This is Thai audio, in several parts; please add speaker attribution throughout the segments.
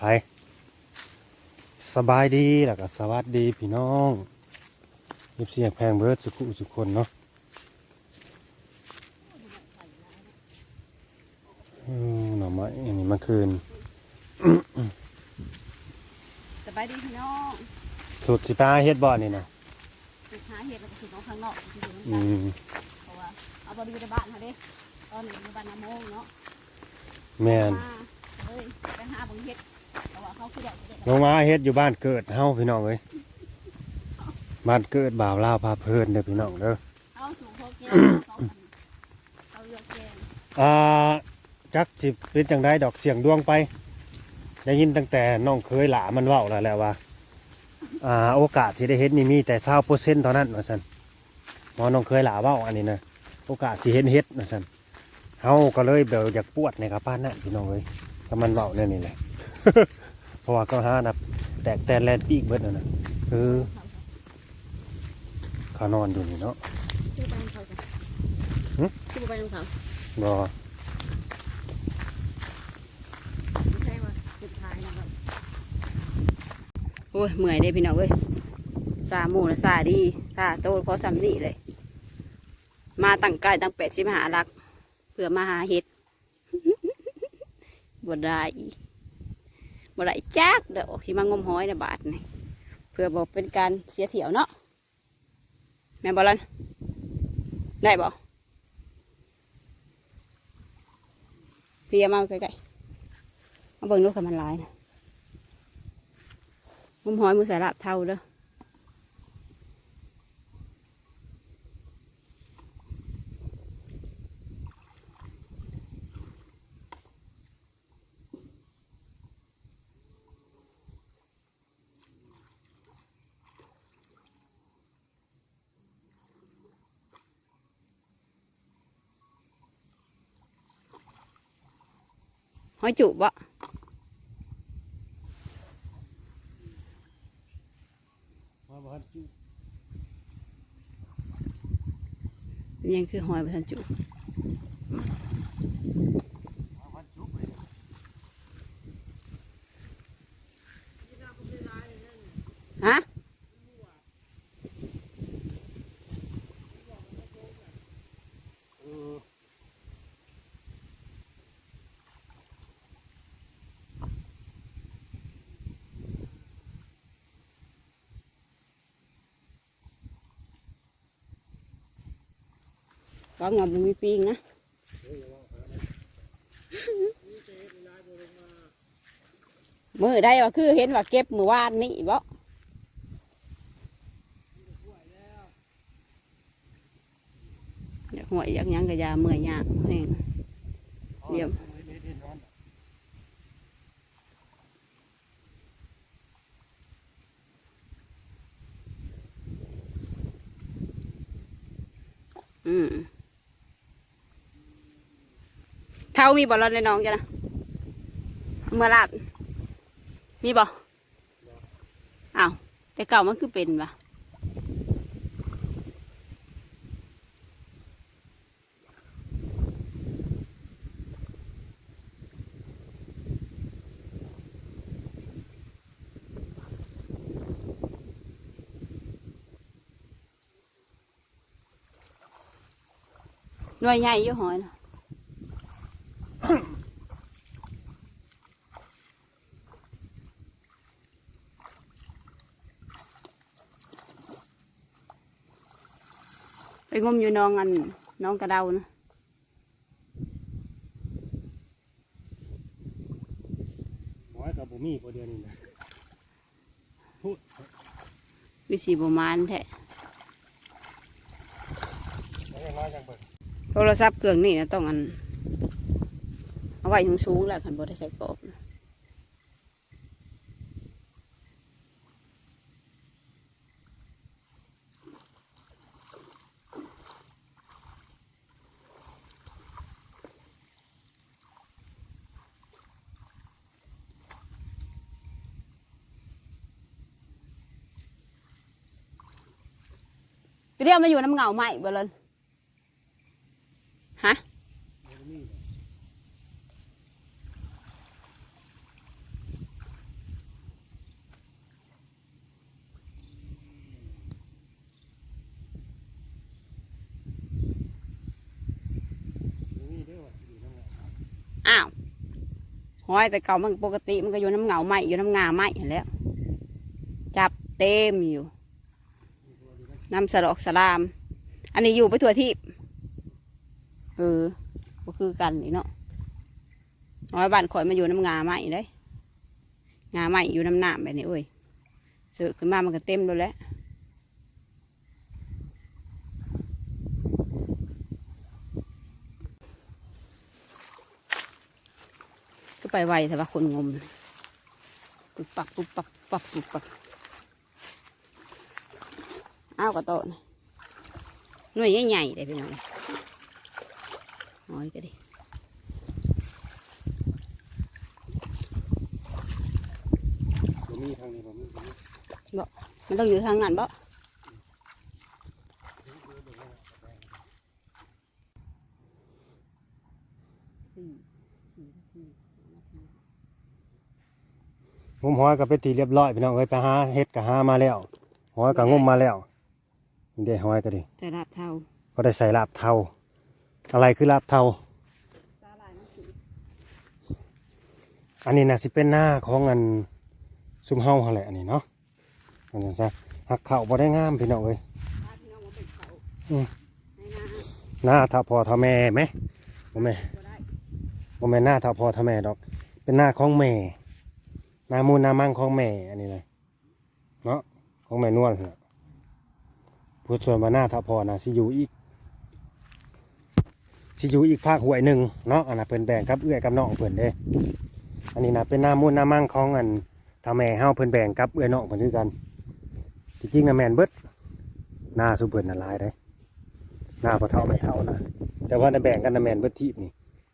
Speaker 1: ภัยสบายดีแล้วก็สวัสดีพี่น้องเอฟซีแพงเบิร์ดสุขุสุขคนเนาะอืมหน่อไม้อันนี้เมื่อคืน
Speaker 2: สบายดีพี่น้อง
Speaker 1: สุดสิป้าเฮ็ดบ่อนี่นะ
Speaker 2: ไปหาเห็ดแล้วก็ถึงเอาข้างนอกที่อยู่
Speaker 1: อื
Speaker 2: น้ำกัน
Speaker 1: ม
Speaker 2: เพราะว่าเอาบริเวณบ้านเขาเด้ตอนนี้อยู่บ้านน้ำโมงเนาะ
Speaker 1: แม่น
Speaker 2: มาเฮ้ยไปหาเบิ่งเห็ด เพราะว่าเขาคือเด็กเด็ก
Speaker 1: ลงมาเฮ็ดอยู่บ้านเกิดเฮาพี่น้องเอ้ยบ้านเกิดบ่าวลาวพาเพลินเด้อพี่น้องเด้อ
Speaker 2: เขาสูงพวกแกงเขาเขาเลือกแกง
Speaker 1: อ่าจักสิเป็นจังไดดอกเสียงดวงไป ได้ยินตั้งแต่น้องเคยหลามันเว้าแล้วแหละว่าอ่าโอกาสสิได้เฮ็ดนี่มีแต่20%เท่านั้นว่าซั่นหมอน้องเคยหลาเว้าอันนี้นะโอกาสสิเห็นเฮ็ดว่าซั่นเฮาก็เลยแบบอยากปวดในกระป้านนั่นพี่น้องเอ้ยก็มันเว้าแน่นี่แหละ เพราะว่าก็หานับแตกแต่แลนปีกเบิดนั่นน่ะเออเขานอนอยู่นี่เนาะ
Speaker 2: ชื่อไปเขาจ้ะ
Speaker 1: หึ
Speaker 2: ชื่อไปของเขา
Speaker 1: บ่
Speaker 2: ไม่ใช่ว่าสุดท้ายนะครับโอ้ยเมื่อยเด้พี่น้องเอ้ยซาหมูนะซาดีซาโตเพราะซ้ำนี่เลย มาตั้งกายตั้งเป็ดสิมาหารัก เพื่อมาหาเห็ด บ่ได้ บ่ได้จักเด้อที่มางมหอยในบาทนี่เพื่อบอกเป็นการเสียเที่ยวเนาะแม่บอลันได้บ่พี่เอามาใกล้ๆมาเบิ่งดูค่ะมันหลายนะงมหอยมือสายลาบเท่าเด้อ หอยจุบบ่ยังคือหอยประทันจุฮะ ก็งอมมีปีงนะมือได้ว่าคือเห็นว่าเก็บมือวานนี่บ่อยากหวยอยากยังกะยาเมื่อยยากแห้งเยี่ยมอืม เท่ามีบ่รอดในน้องจ้ะนะเมื่อลาดมีบ่อ้าวแต่เก่ามันคือเป็นปะหน่วยใหญ่ยู่ห้อยนะ งมอยู่หน้องอันหน้องกระเดานะ
Speaker 1: หมอยกับบุมีพอเดียวนี่นะพูด
Speaker 2: วิสีบมานแท้
Speaker 1: แล้วยังน้อยจังเปิด
Speaker 2: โทรศัพท์เครื่องนี่นะต้องอัน เอาไว้สูงๆแหละขันบได้ใส่กรอบ เรียกมาอยู่น้ำเงาใหม่บ่เลยฮะ
Speaker 1: อ้าว
Speaker 2: ห้อยแต่เก่ามันปกติมันก็อยู่น้ำเงาใหม่อยู่น้ำงาใหม่แล้ว จับเต็มอยู่ น้ำสลอกสลาม อันนี้อยู่ไปทั่วที่เออก็คือกันนี่เนาะหอยบ้านข่อยมาอยู่น้ำงาไหมเด้งาไหมอยู่น้ำหน้ำแบบนี้เอ้ยเสือขึ้นมามันก็เต็มแล้วแหละก็ไปไวแต่ว่าคนงม ปุ๊บปักปุบปักปักปุบปัก อ้าวกระโตนะหน่วยใหญ่ๆเลยพี่น้องน้อยก็ดิ
Speaker 1: บ่มีทางนี้บ่มี
Speaker 2: มันต้องอยู่ทางนั้นบ่สี่สี่นาทีห้านาที
Speaker 1: งมหอยก็ไปตีเรียบร้อยพี่น้องเอ้ยไปหาเฮ็ดก็หามาแล้วหอยก็งมมาแล้ว นี่ได้หอยก็ดิ
Speaker 2: แต่ลาบเท่า
Speaker 1: ก็ได้ใส่ลาบเทาอะไรคือลาบเทา
Speaker 2: สาลายน้ำสี
Speaker 1: อันนี้น่ะสิเป็นหน้าของอันซุมเฮาหั่นแหละอันนี้เนาะอันนั้นซะหักเข่าบ่ได้งามพี่น้องเอ้ย
Speaker 2: พาพี่น้องมาเป็นเขา
Speaker 1: อืม
Speaker 2: ในนา
Speaker 1: หน้าท่าพ่อท่าแม่ไหมบ่แม่
Speaker 2: ก็ได้
Speaker 1: บ่แม่นหน้าท่าพ่อท่าแม่ดอก เป็นหน้าของแม่หน้ามูลหน้ามั่งของแม่อันนี้เลยเนาะของแม่นวลน่ะ พูดส่วนว่าหน้าท่าพ่อนะสิอยู่อีกสิอยู่อีกภาคหวยหนึ่งเนาะอันน่ะเพิ่นแบ่งกับเอื้อยกับน้องเพิ่นเด้ อันนี้นะเป็นหน้ามูลหน้ามั่งของอันท่าแม่เฮาเพิ่นแบ่งกับเอื้อยน้องเพิ่นคือกันจริงนะแมนเบิดหน้าสุเพิ่นน่ะลายเด้หน้าบ่เท่าไม่เท่านะแต่ว่าในแบ่งกันนะแมนเบิดทีบนี่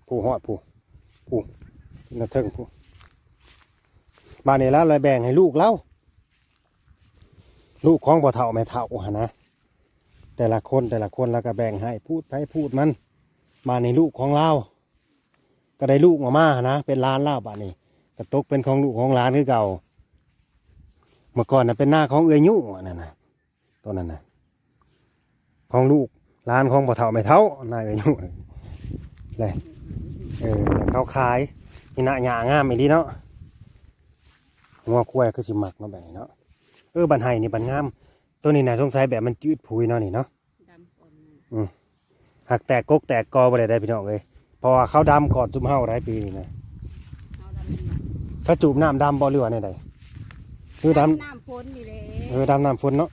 Speaker 1: ผู้หอดผู้ผู้นาเทิงผู้บ้านนี้แล้วเลยแบ่งให้ลูกเล่าลูกของบ่เท่าไม่เท่าหนนะ แต่ละคนแต่ละคนแล้วก็แบ่งให้พูดไปพูดมัน มาในลูกของเราก็ได้ลูกมามานะ เป็นล้านเล่าบ้านนี้ก็ตกเป็นของลูกของล้านคือเก่า เมื่อก่อนนะเป็นหน้าของเอื้อยุ่งนนั่นนะตัวนั้นนะของลูกร้านของบ่เท่าไม่เท่านายก็อยู่เลยเออเขาขายนี่นะหยางามอีดีเนาะหัวควยคือสิมักเนาแบบนี้เนาะเออบันไห้นี่บันงาม ตัวนี้นะสงสัยแบบมันจืดพุยเนาะนี่เนาะ
Speaker 2: ดำอ่อนนะ
Speaker 1: หักแตกกกแตกกอบ่ได้ได้พี่น้องเลยเพราะว่าเขาดำก่อนซุมเฮาหลายปีนี่นะ
Speaker 2: เอาดำนี่นะ
Speaker 1: ถ้าจูบน้ำดำบ่เรือว่าในใดคือด
Speaker 2: น้ำฝนนี่แหละำ
Speaker 1: เออดำน้ำฝนเนาะ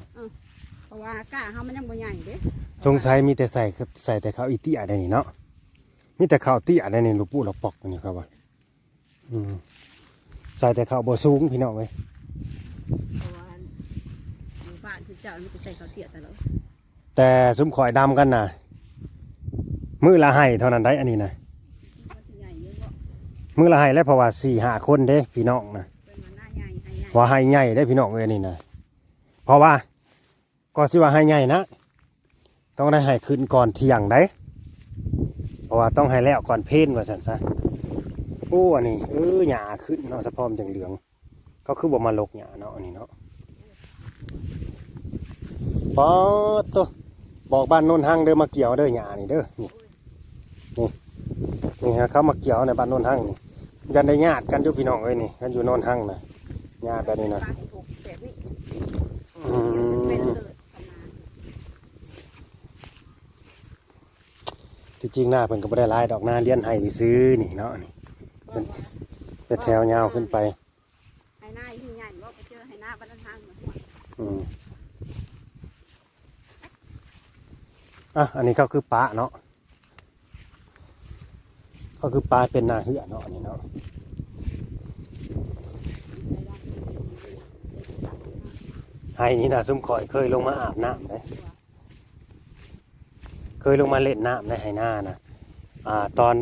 Speaker 2: เพราะว่ากล้าเขามันยังบ่ใหญ่เด้
Speaker 1: สงสัยมีแต่ใส่ใส่แต่ข้าวอีเตี้ยได้นี่เนาะมีแต่ข้าวเตี้ยได้นี่ลูกปูลูกปอกนี่ครับว่าอืมใส่แต่ข้าวบ่สูงพี่น้องเลย
Speaker 2: เพราะว่าหมู่บ้านคือ เจ้ามันจะใส่ข้าวเตี้ยตลอด
Speaker 1: แต่ซุ้มข่อยดำกันนะมือละให้เท่านั้นได้อันนี้นะ
Speaker 2: มันสิใหญ่เยอะบ่
Speaker 1: มือละให้แล้วเพราะว่าสี่ห้าคนเด้พี่น้องนะ
Speaker 2: เป็นมันหน้าใหญ่ให้ใหญ่
Speaker 1: ว่าให้ใหญ่ได้พี่น้องเลยอันนี่นะเพราะว่าก็สิว่าให้ใหญ่นะต้องได้ให้ขึ้นก่อนเที่ยงได้เพราะว่าต้องให้แล้วก่อนเพลนว่าสันซะโอ้อันนี้เออหญ้าขึ้นเนาะสะพอมจังเหลือง ก็คือบ่มาลกหญ้าเนาะอันนี้เนาะ ปอดตัวบอกบ้านโนนหังเด้อมาเกี่ยวเด้อหญ้านี่เด้อนี่นี่นี่ฮะเขามาเกี่ยวในบ้านโนนหังนี่ยันได้ญาติกันอยู่พี่น้องเอ้ยนี่กันอยู่โนนหังนะญาติแบบนี้นะ
Speaker 2: ปลาให้ถูกแบบนี้
Speaker 1: อื
Speaker 2: เป็น
Speaker 1: ม
Speaker 2: เลิศประมาณ
Speaker 1: ที่จริงหน้าเพิ่นก็บ่ได้หลายดอกหน้าเลี้ยนให้ซื้อนี่เนาะนี่
Speaker 2: เพราะว่า
Speaker 1: เป็นแถวยาวขึ้นไป
Speaker 2: ให้หน้ายิ่งใหญ่บ่ไปเจอให้หน้าบ้านทางเหมือน
Speaker 1: อืม อะอันนี้ก็คือปลาเนาะก็คือปลาเป็นนาเหือเนาะอันนี้เนาะไห้นี่นะซุ่มข่อยเคยลงมาอาบน้ำเลยเคยลงมาเล่นน้ำในไห้หน้านะอ่า ตอน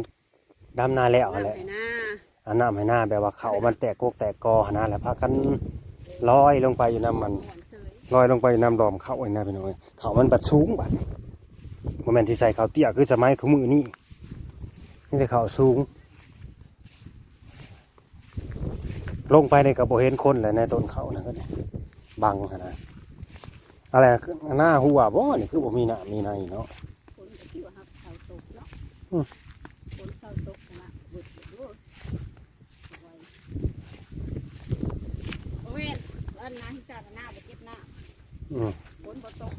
Speaker 1: ดำนาแล้วนั่นแหละ
Speaker 2: ให้หน้า
Speaker 1: อันน้ำให้หน้าแบบว่าเขามันแตกโกกแตกกอหนนาแหละพากันลอยลงไปอยู่น้ำมัน
Speaker 2: อ่อนเสย
Speaker 1: ลอยลงไปน้ำดอมเขาไอ้นะพี่น้อยเขามันบัดสูงบัดนี่ โมเมนต์ที่ใส่เขาเตี้ยคือสมัยของมือนี่นี่แต่เขาสูง ลงไปในกระโปเห็นคนเลยในต้นเขานะก็เนี่ยบังนะอะไรหน้าหัวบ่เนี่ยคือบ่มีหน้ามีในเนาะ
Speaker 2: เว้นแล้วน้ำจากหน้าไปเก็บห
Speaker 1: น้า
Speaker 2: ฝนบ่ตก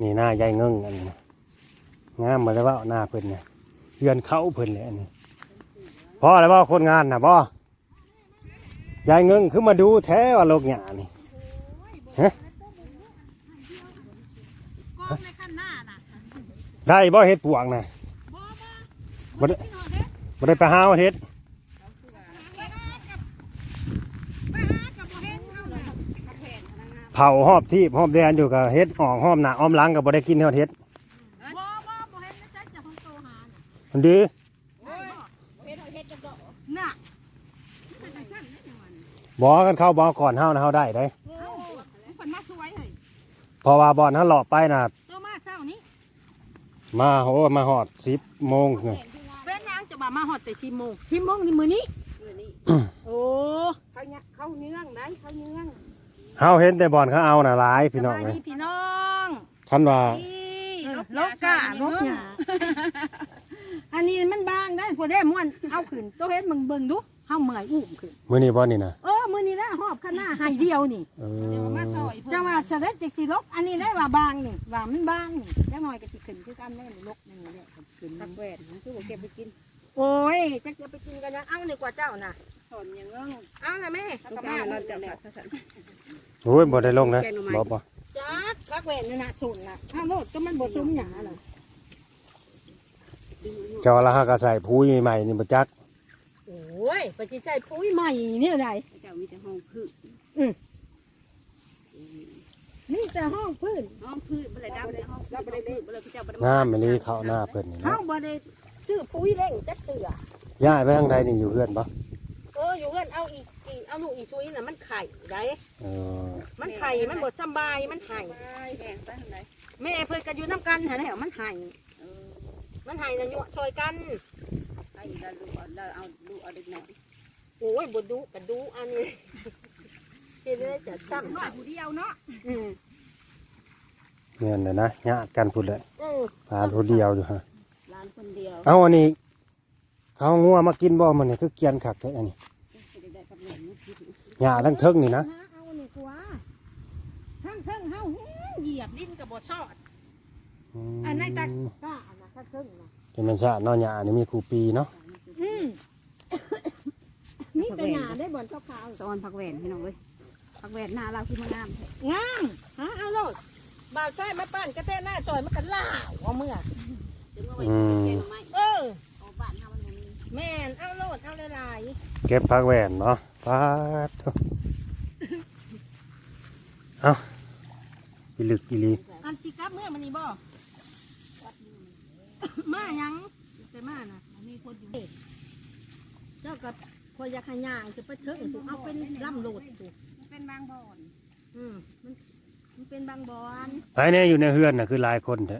Speaker 2: นี่หน้ายายเงิ่ง
Speaker 1: อันนี้งามมาแล้วว่าหน้าเพิ่นเนี่ยเยือนเข้าเพิ่นเลยอันนี้พอแล้วบ่าคนงานนะบ่ยายเงิ่งคือมาดูแท้ว่าโลกหยานี่
Speaker 3: กองในขั้นหน้าน่ะ
Speaker 1: ได้บ่เฮ็ดปวงนะ
Speaker 3: บ่
Speaker 1: ได้ไปหาว่าเฮ็ด
Speaker 3: ไปหากับไปหากับบ่เห็นเอาเลย
Speaker 1: เผาหอบที่หอบแดนอยู่กับเฮ็ดออกหอมหน้าอ้อมหลังก็บ่ได้กินเฮาเฮ็ด
Speaker 3: บ่บ่บ่เห็นนะจ๊ะจะของโตหาน่ะ
Speaker 1: มันดี
Speaker 3: โอ้ยเฮ็ดเฮ็ดจังดอกน่ะ
Speaker 1: บ่กันเข้าบ่ก่อนเฮานะเฮาได้ได้
Speaker 3: โอ้เพิ่นมาสวยเฮ้ย
Speaker 1: เพราะว่าบ่อนเฮาเลาะไปน่ะ
Speaker 3: โตมาเช้านี้
Speaker 1: มาโหมาฮอด10โมงนี่
Speaker 3: เป็นหยังจะมามาฮอดแต่10:00น10:00นนี่มื้อนี้
Speaker 2: เดือนนี้
Speaker 3: โอ้
Speaker 2: เขาเนี่ยเขาเนื้องได้เขาเนื้อง
Speaker 1: เฮาเห็นแต่บ่อนเขาเอาน่ะหลายพี่น้อง
Speaker 3: สบาย
Speaker 1: เอ้ย
Speaker 3: ดีพี่น้อง
Speaker 1: คันว่า
Speaker 3: เออลกกะลกหยาอันนี้มันบางได้พอได้ม่วนเอาขึ้นโตเฮ็ดมึงเบิ่งดูเฮาเมื่อยอุ้มขึ้น
Speaker 1: มื้อนี้บ่นี่น่ะ
Speaker 3: เออมื้อนี้แหละหอบข้างหน้าให้เดียวนี่
Speaker 1: เออ
Speaker 3: จะว่าเสด็จจิกสิลกอันนี้ได้ว่าบางนี่ว่ามันบางนี่จักหน่อยก็สิขึ้นคือกันแม่นี่ลกนี่แหละขึ้น
Speaker 2: ผักแหวนมันคือบ่เก็บไปกิน
Speaker 3: โอ้ยจักจะไปกินกันยังเอานี่กว่าเจ้าน่ะ
Speaker 2: สอนอย่างเงี้ย
Speaker 3: เอาน่ะแม่
Speaker 2: เขาก็มาเราจะแบบเขาสั่น
Speaker 1: โอ้ยบ่ได้ลงนะ
Speaker 2: แกงหน่อไม้
Speaker 1: บ่บ่
Speaker 3: จักพักแหวนนี่น่ะชุนน่ะถ้าโลดก็มันบ่ซุมหยาน่ะ
Speaker 1: เจ้าละหาก็ใส่ผู้ใหม่ๆนี่บ่จัก
Speaker 3: โอ้ยไปสิใช้ปุ๋ยใหม่นี่ได้
Speaker 2: เจ้ามีแต่ห้องพืช
Speaker 3: นี่แต่ห้องพื้น
Speaker 2: ห้องพืชบ่ได้ดำแต่ห้องเราบ่ได้เล่บ่ได้เจ้าบ่ได้
Speaker 1: งามอีหลีเข้าหน้าเพิ่นนี่
Speaker 3: เฮา
Speaker 1: เนาะ
Speaker 3: บ่ได้ซื้อปุ๋ยเร่งจักเตือ
Speaker 1: ย้ายไปทางใดนี่อยู่เฮือนบ่
Speaker 3: เอออยู่เงินเอาอีกอีกเอาลูกอีซุยน่ะมันไข่ได้
Speaker 1: เออ
Speaker 3: มันไข่มันบ่สำบายมันไห้
Speaker 2: แบ่งไปทางไหน
Speaker 3: แม่เพิ่นก็อยู่นํกันหั่นแหละมันไห้
Speaker 2: เออ
Speaker 3: มันไห้น่ะยั่วช่วยกัน
Speaker 2: ไอ้เราดูเราเอาดูเอาเด็กหน่อย
Speaker 3: โอ้ยบ่ดุก็ดุอันนี้เฮ็ดได้จะซ้ำ
Speaker 2: น้อยผู้เดียวเนาะ
Speaker 3: อืม
Speaker 1: เงินน่ะนะญาติกันพุ่นแหละ
Speaker 3: เออ
Speaker 1: หาผู้เดียวอยู่ฮะ
Speaker 2: ร้านคนเดียว
Speaker 1: เอาอันนี้ เขางัวมากินบ่มันนี่คือเกรียนคักแท้อันนี้
Speaker 2: จะได้กับเหรียญนี่คิด
Speaker 1: หญ้าทั้งเทิงนี่นะ
Speaker 3: หาเอานี่กว่าทั้งเทิงเฮาแฮงเหยียบดินก็บ่ชอดอันไหนตักก้าอันน่ะทั้งเทิงน่ะ
Speaker 1: จะเป็นซะเนาะหญ้านี่มีครูปีเนาะ
Speaker 3: อืมนี่แต่หญ้าได้บ่อนขาว
Speaker 2: สอนผักแหวนพี่น้องเว้ยผักแหวนหน้าเราคือมางาม
Speaker 3: ๆงามหาเอาโลดบ่าวชายมาปั้นกระแทหน้าซอยมันก็ล่าวเอาเมื่อ
Speaker 2: ถึงว่าไว้แกงหน่อไม้
Speaker 3: เออ แม่นเอาโลดเอาหลาย
Speaker 1: เก็บผักแหวนเนาะปาดโถ่เอาอีลึกอีหลี
Speaker 3: ๆอันสิกลับเมื่อมันนี่บ่มาหยังแต่มาน่ะมีคนอยู่เจ้ากับพอยากให้ย่างจะไปเถิงถูกเอาเป็นลำโลดถูก
Speaker 2: เป็นบางบ่อน
Speaker 3: อืมมันมันเป็นบางบอน
Speaker 1: ภายในอยู่ในเฮือนน่ะคือหลายคนแท้